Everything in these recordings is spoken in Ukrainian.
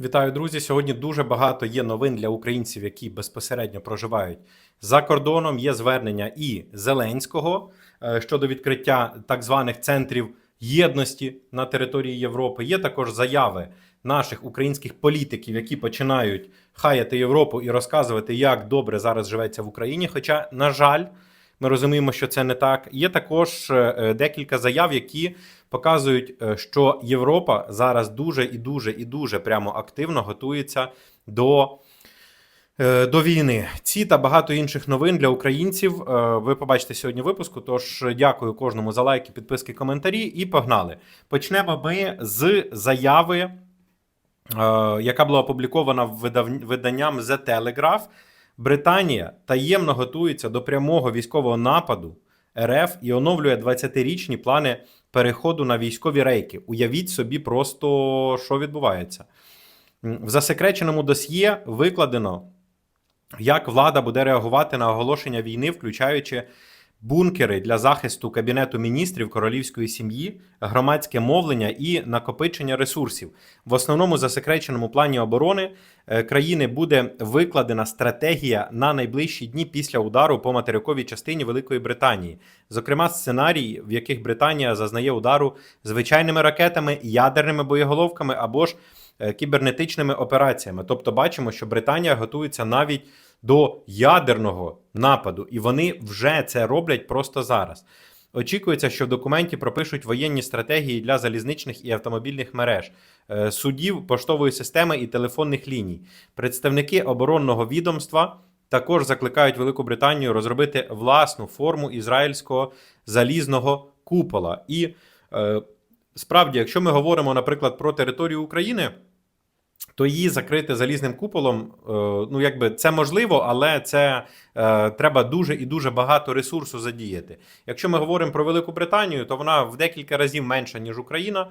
Вітаю, друзі! Сьогодні дуже багато є новин для українців, які безпосередньо проживають за кордоном. Є звернення і Зеленського е, щодо відкриття так званих центрів єдності на території Європи. Є також заяви наших українських політиків, які починають хаяти Європу і розказувати, як добре зараз живеться в Україні. Хоча, на жаль, ми розуміємо, що це не так. Є також е, е, декілька заяв, які показують, е, що Європа зараз дуже і дуже і дуже прямо активно готується до. До війни ці та багато інших новин для українців ви побачите сьогодні випуску. Тож дякую кожному за лайки, підписки, коментарі. І погнали. Почнемо ми з заяви, яка була опублікована виданням The Telegraph. Британія таємно готується до прямого військового нападу РФ і оновлює 20-річні плани переходу на військові рейки. Уявіть собі, просто що відбувається. В засекреченому досьє викладено, як влада буде реагувати на оголошення війни, включаючи бункери для захисту кабінету міністрів королівської сім'ї, громадське мовлення і накопичення ресурсів. В основному засекреченому плані оборони е, країни буде викладена стратегія на найближчі дні після удару по материковій частині Великої Британії, зокрема сценарії, в яких Британія зазнає удару звичайними ракетами, ядерними боєголовками або ж е, кібернетичними операціями. Тобто, бачимо, що Британія готується навіть до ядерного нападу, і вони вже це роблять просто зараз. Очікується, що в документі пропишуть воєнні стратегії для залізничних і автомобільних мереж, е, судів, поштової системи і телефонних ліній. Представники оборонного відомства також закликають Велику Британію розробити власну форму ізраїльського залізного купола. І е, справді, якщо ми говоримо, наприклад, про територію України. То її закрити залізним куполом, е, ну якби це можливо, але це е, треба дуже і дуже багато ресурсу задіяти. Якщо ми говоримо про Велику Британію, то вона в декілька разів менша, ніж Україна.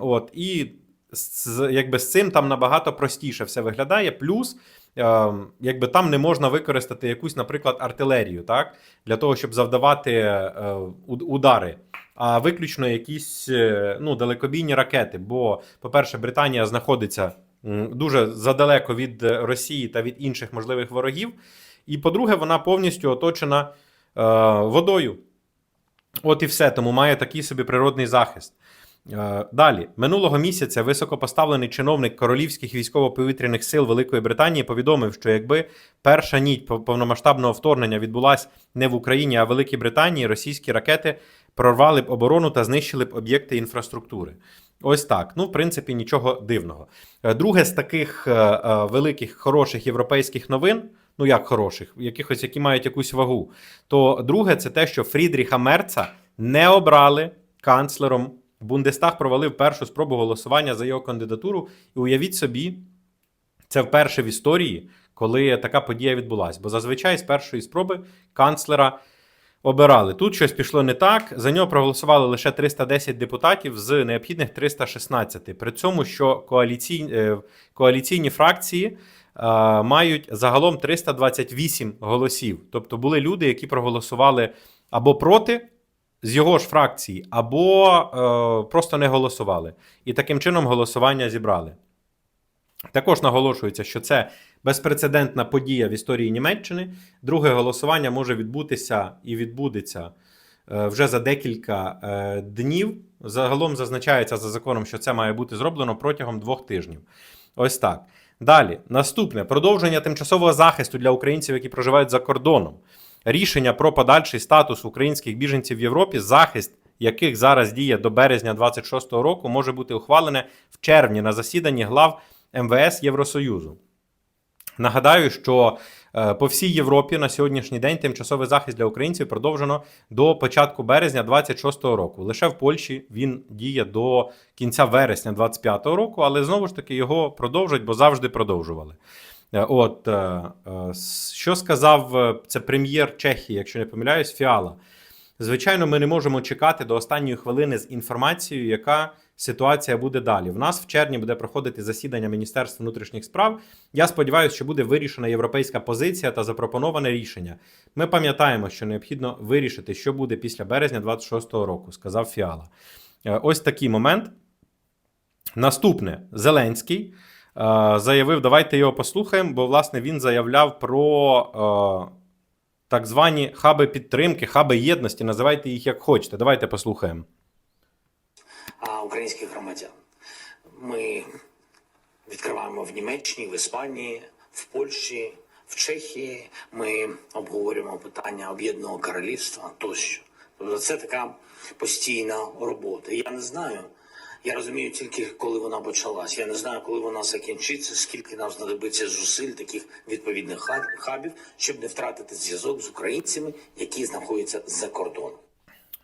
От і з, якби з цим там набагато простіше все виглядає. Плюс, е, якби там не можна використати якусь, наприклад, артилерію, так для того, щоб завдавати удари. А виключно якісь ну, далекобійні ракети. Бо, по-перше, Британія знаходиться дуже задалеко від е, Росії та від інших можливих ворогів. І по-друге, вона повністю оточена е, водою. От і все, тому має такий собі природний захист. Е, Далі, минулого місяця високопоставлений чиновник королівських військово-повітряних сил Великої Британії повідомив, що якби перша пов- повномасштабного вторгнення відбулася не в Україні, а в Великій Британії, російські ракети прорвали б оборону та знищили б об'єкти інфраструктури. Ось так. Ну, в принципі, нічого дивного. Е, Друге з таких е, е, великих хороших європейських новин. Ну, як хороших, якихось, які мають якусь вагу. То друге, це те, що Фрідріха Мерца не обрали канцлером. Бундестаг провалив першу спробу голосування за його кандидатуру. І уявіть собі, це вперше в історії, коли така подія відбулася. Бо зазвичай з першої спроби канцлера обирали. Тут щось пішло не так. За нього проголосували лише 310 депутатів з необхідних 316. При цьому, що коаліційні, е, коаліційні фракції е, мають загалом 328 голосів. Тобто були люди, які проголосували або проти. З його ж фракції, або е, просто не голосували. І таким чином голосування зібрали. Також наголошується, що це безпрецедентна подія в історії Німеччини. Друге голосування може відбутися і відбудеться е, вже за декілька е, днів. Загалом зазначається за законом, що це має бути зроблено протягом двох тижнів. Ось так. Далі, наступне продовження тимчасового захисту для українців, які проживають за кордоном. Рішення про подальший статус українських біженців в Європі, захист яких зараз діє до березня 26-го року, може бути ухвалене в червні на засіданні глав МВС Євросоюзу. Нагадаю, що е, по всій Європі на сьогоднішній день тимчасовий захист для українців продовжено до початку березня 26-го року. Лише в Польщі він діє до кінця вересня 25-го року, але знову ж таки його продовжують, бо завжди продовжували. Е, От е, що сказав це прем'єр Чехії, якщо не помиляюсь, Фіала. Звичайно, ми не можемо чекати до останньої хвилини з інформацією, яка ситуація буде далі. В нас в червні буде проходити засідання Міністерства внутрішніх справ. Я сподіваюся, що буде вирішена європейська позиція та запропоноване рішення. Ми пам'ятаємо, що необхідно вирішити, що буде після березня 26-го року, сказав Фіала. Е, Ось такий момент. Наступне Зеленський заявив, давайте його послухаємо, бо власне він заявляв про е, так звані хаби підтримки, хаби єдності. Називайте їх як хочете. Давайте послухаємо. Українських громадян. Ми відкриваємо в Німеччині, в Іспанії, в Польщі, в Чехії. Ми обговорюємо питання об'єднаного королівства тощо. Тобто це така постійна робота. Я не знаю. Я розумію тільки, коли вона почалась. Я не знаю, коли вона закінчиться, скільки нам знадобиться зусиль таких відповідних хабів, щоб не втратити зв'язок з українцями, які знаходяться за кордоном.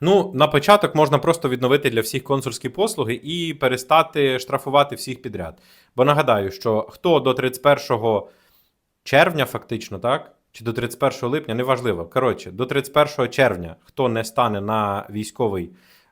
Ну, на початок можна просто відновити для всіх консульські послуги і перестати штрафувати всіх підряд. Бо нагадаю, що хто до 31 червня, фактично, так? Чи до 31 липня, неважливо. Коротше, до 31 червня, хто не стане на військовий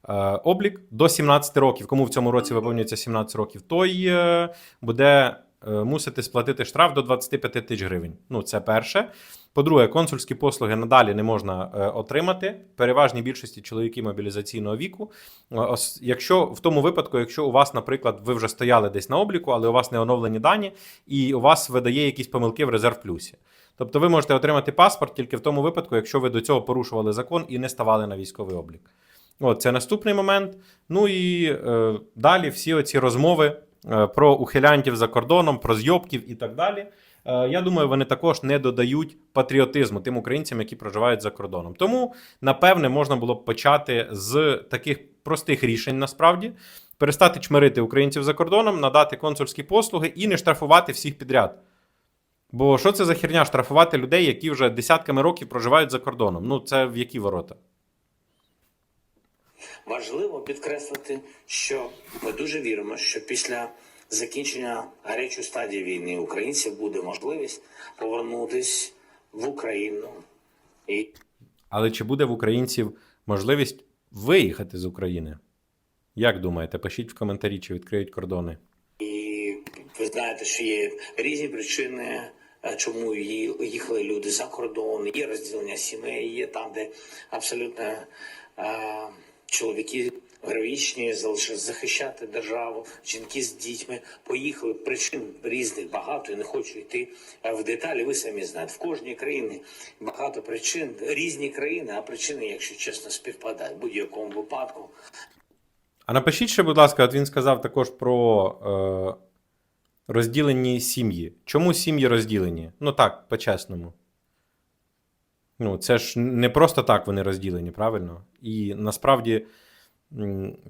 е, облік до 17 років, кому в цьому році виповнюється 17 років, той е, буде е, мусити сплатити штраф до 25 тисяч гривень. Ну, це перше. По-друге, консульські послуги надалі не можна е, отримати. Переважній більшості чоловіки мобілізаційного віку. Е, Якщо в тому випадку, якщо у вас, наприклад, ви вже стояли десь на обліку, але у вас не оновлені дані, і у вас видає якісь помилки в резерв плюсі. Тобто ви можете отримати паспорт тільки в тому випадку, якщо ви до цього порушували закон і не ставали на військовий облік. От, це наступний момент. Ну і е, далі всі оці розмови е, про ухилянтів за кордоном, про зйобків і так далі. Е, я думаю, вони також не додають патріотизму тим українцям, які проживають за кордоном. Тому, напевне, можна було б почати з таких простих рішень насправді. Перестати чмирити українців за кордоном, надати консульські послуги і не штрафувати всіх підряд. Бо що це за херня штрафувати людей, які вже десятками років проживають за кордоном? Ну, це в які ворота? Важливо підкреслити, що ми дуже віримо, що після закінчення гарячої стадії війни українців буде можливість повернутись в Україну і Але чи буде в українців можливість виїхати з України? Як думаєте? Пишіть в коментарі, чи відкриють кордони. І ви знаєте, що є різні причини, е, чому їхали люди за кордон. Є розділення сімей, є там, де абсолютно е, чоловіки героїчні захищати державу, жінки з дітьми поїхали. Причин різних багато. і не хочу йти е, в деталі. Ви самі знаєте, в кожній країні багато причин, різні країни, а причини, якщо чесно, співпадають в будь-якому випадку. А напишіть ще, будь ласка, от він сказав також про е, розділені сім'ї. Чому сім'ї розділені? Ну так, по-чесному. Ну, це ж не просто так вони розділені, правильно? І насправді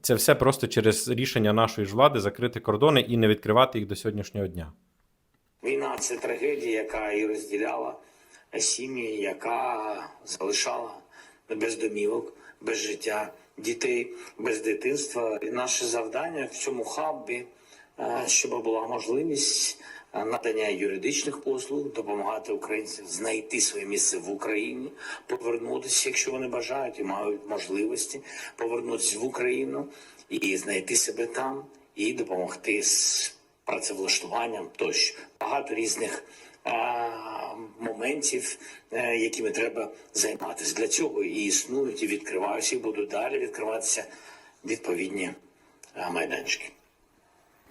це все просто через рішення нашої ж влади закрити кордони і не відкривати їх до сьогоднішнього дня. Війна це трагедія, яка і розділяла сім'ї, яка залишала без домівок, без життя дітей, без дитинства. І наше завдання в цьому хабі, е, щоб була можливість надання юридичних послуг, допомагати українцям знайти своє місце в Україні, повернутися, якщо вони бажають і мають можливості, повернутися в Україну і знайти себе там, і допомогти з працевлаштуванням тощо багато різних моментів, е, якими треба займатися. Для цього і існують, і відкриваються, і будуть далі відкриватися відповідні майданчики.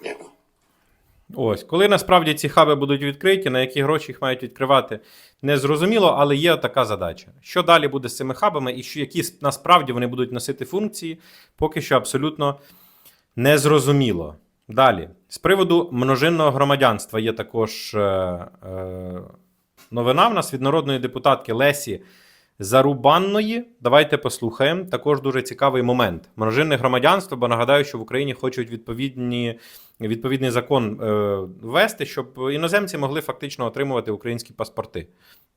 Дякую. Ось, коли насправді ці хаби будуть відкриті, на які гроші їх мають відкривати, не зрозуміло, але є така задача. Що далі буде з цими хабами, і що, які насправді вони будуть носити функції, поки що абсолютно не зрозуміло. Далі, з приводу множинного громадянства є також е, е, новина в нас від народної депутатки Лесі Зарубанної. Давайте послухаємо. Також дуже цікавий момент. Множинне громадянство, бо нагадаю, що в Україні хочуть відповідні, відповідний закон е, ввести, щоб іноземці могли фактично отримувати українські паспорти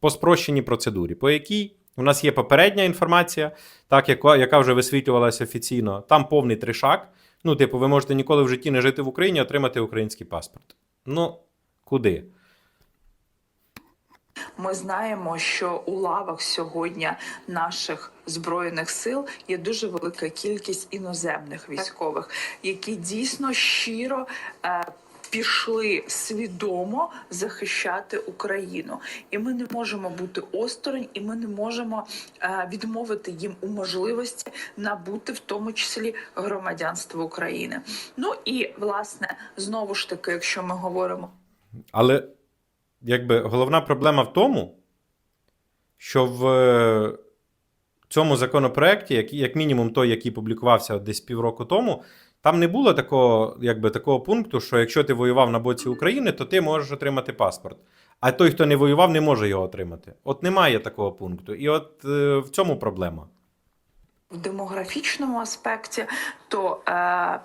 по спрощеній процедурі, по якій у нас є попередня інформація, так, яка, яка вже висвітлювалася офіційно. Там повний тришак. Ну, типу, ви можете ніколи в житті не жити в Україні, отримати український паспорт. Ну, куди? Ми знаємо, що у лавах сьогодні наших збройних сил є дуже велика кількість іноземних військових, які дійсно щиро е, пішли свідомо захищати Україну, і ми не можемо бути осторонь, і ми не можемо е, відмовити їм у можливості набути в тому числі громадянство України. Ну і власне знову ж таки, якщо ми говоримо Але якби головна проблема в тому, що в е, цьому законопроекті, як, як мінімум той, який публікувався десь півроку тому, там не було такого, якби, такого пункту, що якщо ти воював на боці України, то ти можеш отримати паспорт. А той, хто не воював, не може його отримати. От немає такого пункту. І от е, в цьому проблема. в демографічному аспекті, то е,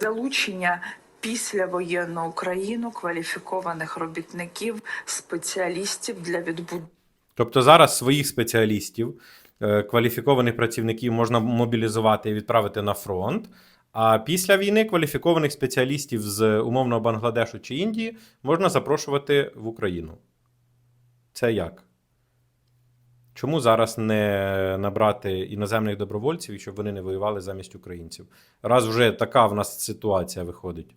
залучення після воєнну Україну кваліфікованих робітників, спеціалістів для відбудови. Тобто зараз своїх спеціалістів, е, кваліфікованих працівників можна мобілізувати і відправити на фронт. А після війни кваліфікованих спеціалістів з умовного Бангладешу чи Індії можна запрошувати в Україну. Це як? Чому зараз не набрати іноземних добровольців, щоб вони не воювали замість українців? Раз вже така в нас ситуація виходить.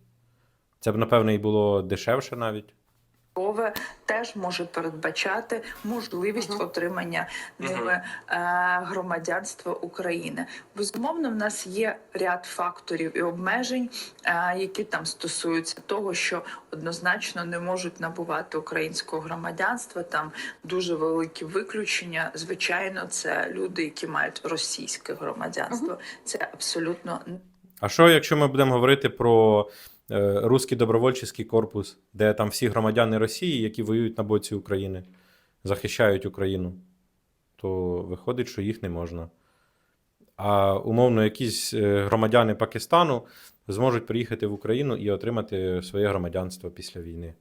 Це б, напевне, і було дешевше навіть. теж може передбачати можливість отримання ними е, громадянства України. Безумовно, в нас є ряд факторів і обмежень, е, які там стосуються того, що однозначно не можуть набувати українського громадянства. Там дуже великі виключення. Звичайно, це люди, які мають російське громадянство. Це абсолютно А що, якщо ми будемо говорити про Руський добровольчий корпус, де там всі громадяни Росії, які воюють на боці України, захищають Україну, то виходить, що їх не можна. А умовно, якісь е, громадяни Пакистану зможуть приїхати в Україну і отримати своє громадянство після війни.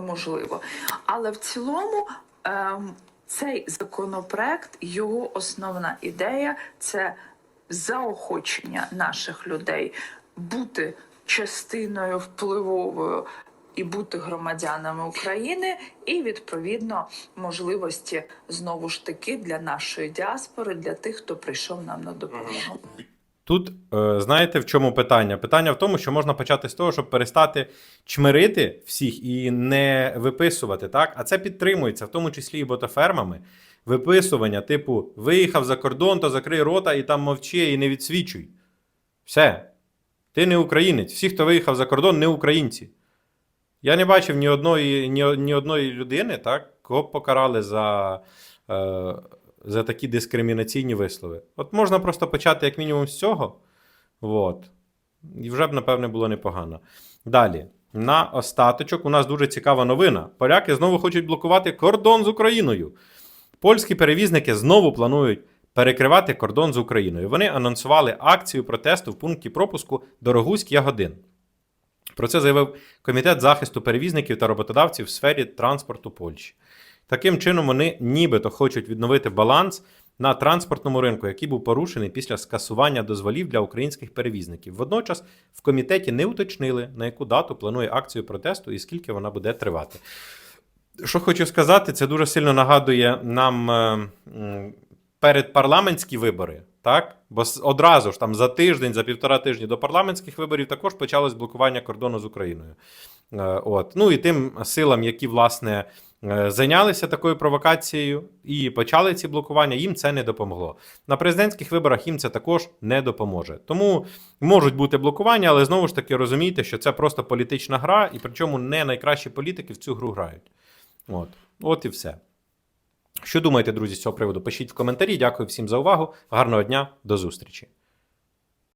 можливо. Але в цілому ем, цей законопроект, його основна ідея це заохочення наших людей бути частиною впливовою. І бути громадянами України, і відповідно можливості знову ж таки для нашої діаспори, для тих, хто прийшов нам на допомогу. Тут е, знаєте, в чому питання? Питання в тому, що можна почати з того, щоб перестати чмирити всіх і не виписувати, так? А це підтримується, в тому числі і ботафермами. Виписування, типу, виїхав за кордон, то закрий рота і там мовчи і не відсвічуй. Все. Ти не українець. Всі, хто виїхав за кордон, не українці. Я не бачив ні одної, ні, ні одної людини, так, кого б покарали за, е, за такі дискримінаційні вислови. От можна просто почати, як мінімум, з цього. От. І вже б, напевне, було непогано. Далі. На остаточок у нас дуже цікава новина. Поляки знову хочуть блокувати кордон з Україною. Польські перевізники знову планують перекривати кордон з Україною. Вони анонсували акцію протесту в пункті пропуску Дорогуськ Ягодин. Про це заявив Комітет захисту перевізників та роботодавців в сфері транспорту Польщі. Таким чином, вони нібито хочуть відновити баланс на транспортному ринку, який був порушений після скасування дозволів для українських перевізників. Водночас в комітеті не уточнили, на яку дату планує акцію протесту і скільки вона буде тривати. Що хочу сказати, це дуже сильно нагадує нам е, передпарламентські вибори, так? Бо одразу ж там за тиждень, за півтора тижні до парламентських виборів також почалось блокування кордону з Україною. Е, От. Ну і тим силам, які власне е, зайнялися такою провокацією і почали ці блокування, їм це не допомогло. На президентських виборах їм це також не допоможе. Тому можуть бути блокування, але знову ж таки розумійте, що це просто політична гра, і причому не найкращі політики в цю гру грають. От, От і все. Що думаєте, друзі, з цього приводу? Пишіть в коментарі. Дякую всім за увагу. Гарного дня, до зустрічі.